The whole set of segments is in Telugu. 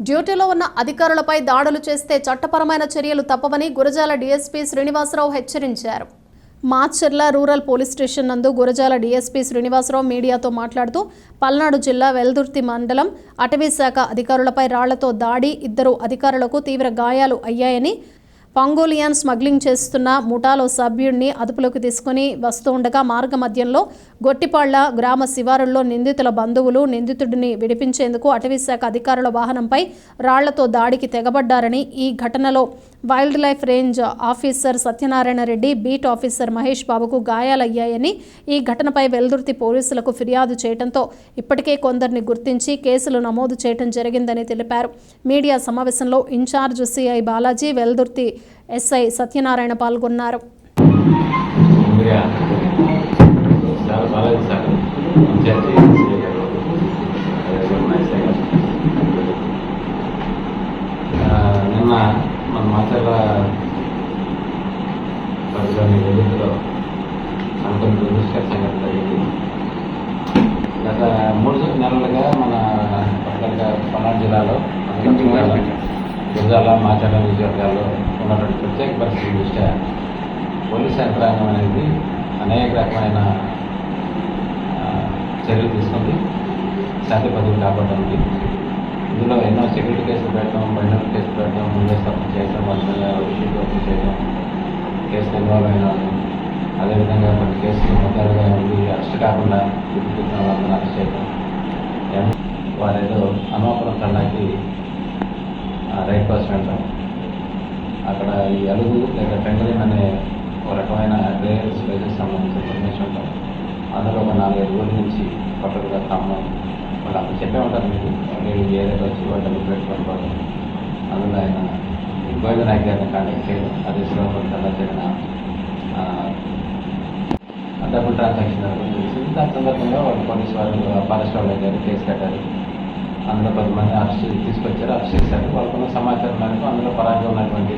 డ్యూటీలో ఉన్న అధికారులపై దాడులు చేస్తే చట్టపరమైన చర్యలు తప్పవని గురజాల డీఎస్పీ శ్రీనివాసరావు హెచ్చరించారు. మాచర్ల రూరల్ పోలీస్ స్టేషన్ నందు గురజాల డీఎస్పీ శ్రీనివాసరావు మీడియాతో మాట్లాడుతూ పల్నాడు జిల్లా వెల్దుర్తి మండలం అటవీ శాఖ అధికారులపై రాళ్ళతో దాడి ఇద్దరు అధికారులకు తీవ్ర గాయాలు అయ్యాయని పాంగోలియాన్ స్మగ్లింగ్ చేస్తున్న ముఠాలో సభ్యుడిని అదుపులోకి తీసుకుని వస్తూ ఉండగా మార్గ మధ్యంలో గొట్టిపాళ్ళ గ్రామ శివారుల్లో నిందితుల బంధువులు నిందితుడిని విడిపించేందుకు అటవీశాఖ అధికారుల వాహనంపై రాళ్ళతో దాడికి తెగబడ్డారని ఈ ఘటనలో wildlife range officer Satyanarayana Reddy beat officer Mahesh బాబుకు గాయాలయ్యాయని ఈ ఘటనపై వెల్దుర్తి పోలీసులకు ఫిర్యాదు చేయడంతో ఇప్పటికే కొందరిని గుర్తించి కేసులు నమోదు చేయడం జరిగిందని తెలిపారు. మీడియా సమావేశంలో incharge CI Balaji Veldurthi SI Satyanarayana పాల్గొన్నారు. నిన్న వెలుగులో సంకొంత దుష్కర సంఘటన జరిగింది గత మూడు నెలలుగా మన పక్కన పల్నాడు జిల్లాలో జిల్లాలో మాచర్ల నియోజకవర్గాల్లో ఉన్నటువంటి ప్రత్యేక పరిస్థితి దృష్ట్యా పోలీస్ యంత్రాంగం అనేది అనేక రకమైన చర్యలు తీసుకుంది. శాంతి భద్రతలు కాపాడడానికి. ఇందులో ఎన్నో సెక్యూరిటీ కేసులు పెట్టడం బండలు కేసులు పెట్టడం ముందే తప్పు చేయడం వాళ్ళ విషయంలో చేయడం కేసులు ఇన్వాల్వ్ అయినా. అదేవిధంగా కొన్ని కేసులు మొదలుగా ఉండి అరెస్ట్ కాకుండా గుర్తించిన వాళ్ళని అరెస్ట్ చేయడం వారేదో అనవసరం తనకి రైట్ పాస్ వెళ్ళడం అక్కడ ఈ అలుగు లేదా పెంగలిన్ అనే ఒక రకమైన రేర్ స్పేసెస్ సంబంధించి అందులో ఒక నాలుగైదు రోజుల నుంచి పట్టుదల ఖమ్మం వాళ్ళు అప్పుడు చెప్పే ఉంటారు మీకు. మీరు ఈ ఏరియాలో వచ్చి వాళ్ళు డబ్బులు పెట్టుకొని పోవడం అందులో ఆయన ఈ గోవింద నాయక్ గారిని కాంటాక్ట్ చేయడం అదే శ్రీరాములు కల్లా జరిగిన ఆ, ట్రాన్సాక్షన్ జరగడం దాని సందర్భంగా వాళ్ళు పోలీస్ వాళ్ళు ఫారెస్ట్ వాళ్ళు గారు కేసు కట్టారు. అందులో కొంతమంది అరెస్ట్ తీసుకొచ్చారు. అరెస్ట్ చేశారు. వాళ్ళకున్న సమాచారం మేరకు అందులో పరాగ్గా ఉన్నటువంటి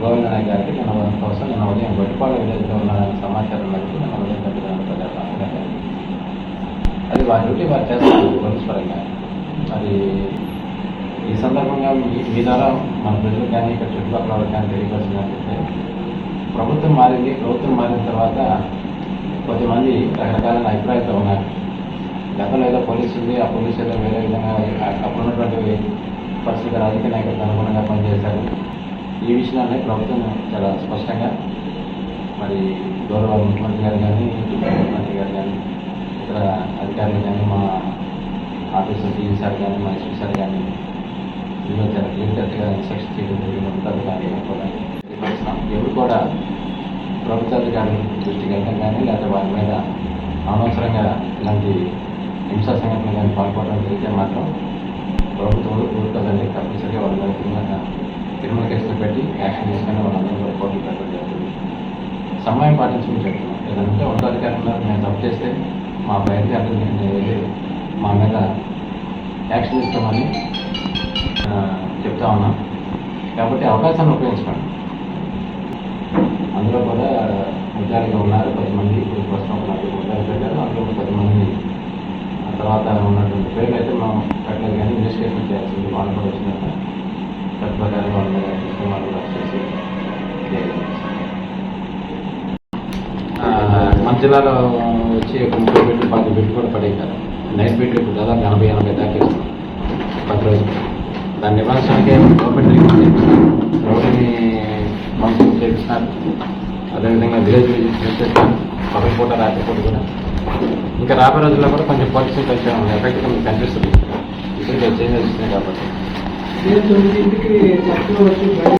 గోవింద గారికి నిన్న కోసం నిన్న ఉదయం గొట్టిపాడు విలేజ్లో ఉన్న సమాచారం మేరకు నిన్న ఉదయం గంటల ప్రజాపాలన అది వారి డ్యూటీ వారు చేస్తారు పోలీస్ పరంగా మరి ఈ సందర్భంగా మీ ద్వారా మన ప్రజలకు కానీ ఇక్కడ చుట్టుపక్కల వాళ్ళకి కానీ తెలియపరిచినట్లయితే ప్రభుత్వం మారింది ప్రభుత్వం మారిన తర్వాత కొంతమంది రకరకాలైన అభిప్రాయాలతో ఉన్నారు గతంలో ఏదో పోలీసు ఉంది ఆ పోలీసు ఏదో వేరే విధంగా ఆ- అప్పుడు ఉన్నటువంటి రాజకీయ నాయకులకు అనుగుణంగా పనిచేశారు ఈ విషయాన్ని ప్రభుత్వం చాలా స్పష్టంగా మరి గౌరవ ముఖ్యమంత్రి గారు కానీ ముఖ్యమంత్రి గారు కానీ ఇతర అధికారులు కానీ మా ఆఫీసర్ టీవీ సార్ కానీ మా ఎస్పీ సార్ కానీ ఇందులో చాలా క్లియర్ కట్గా ఇన్స్ట్రక్షన్ చేయడం జరిగిన ఉంటుంది కానీ కూడా ఎవరు కూడా ప్రభుత్వ అధికారులు దృష్టికి వెళ్ళడం కానీ లేకపోతే వారి మీద అనవసరంగా ఇలాంటి హింసా సంఘటనలు కానీ పాల్పడడం జరిగితే మాత్రం ప్రభుత్వం ఊరుకోదండి తప్పనిసరిగా వాళ్ళ మీద తిరుమల కేసులు పెట్టి యాక్షన్ తీసుకొని వాళ్ళందరూ కూడా కోర్టులు పెట్టడం జరుగుతుంది సమయం పాటించమని చెప్తున్నాం ఏదంటే ఉన్నత అధికారులు మేము తప్పు చేస్తే మా పై నేను వెళ్ళి మా మీద యాక్షన్ ఇస్తామని చెప్తా ఉన్నాం. కాబట్టి అవకాశాన్ని ఉపయోగించుకోండి. అందులో కూడా ముద్దాలుగా ఉన్నారు కొంతమంది ఇప్పుడు ప్రస్తుతం ఒక నలుగురు పెట్టారు. అందులో కూడా కొంతమంది ఆ తర్వాత ఉన్నటువంటి పేర్లు అయితే మనం పెట్టలేదు కానీ ఇన్వెస్టిగేషన్ చేయాల్సింది వాళ్ళు కూడా వచ్చినట్టు చట్ట వాళ్ళు కూడా చేసి మన జిల్లాలో వచ్చి ఒక ముప్పై బిడ్లు పది బిడ్లు కూడా పడేశారు నైట్ బిడ్లు ఇప్పుడు దాదాపు ఎనభై ఎనభై దాకా ఇస్తున్నాం పది రోజులు దాని నివారించడానికి గవర్నమెంట్ రికమెండ్ రోడ్డుని మనుషులు చేపిస్తున్నారు అదేవిధంగా విలేజ్ విజిట్ చేసేస్తున్నారు పగల పూట రాత్రి కూడా. ఇంకా రాబోయే రోజుల్లో కూడా కొంచెం పాలసీ కొంచెం ఎఫెక్ట్ కొంచెం కనిపిస్తుంది. ఇప్పుడు చేంజెస్ వస్తున్నాయి కాబట్టి. నేను తొమ్మిదింటికి చక్కగా వచ్చి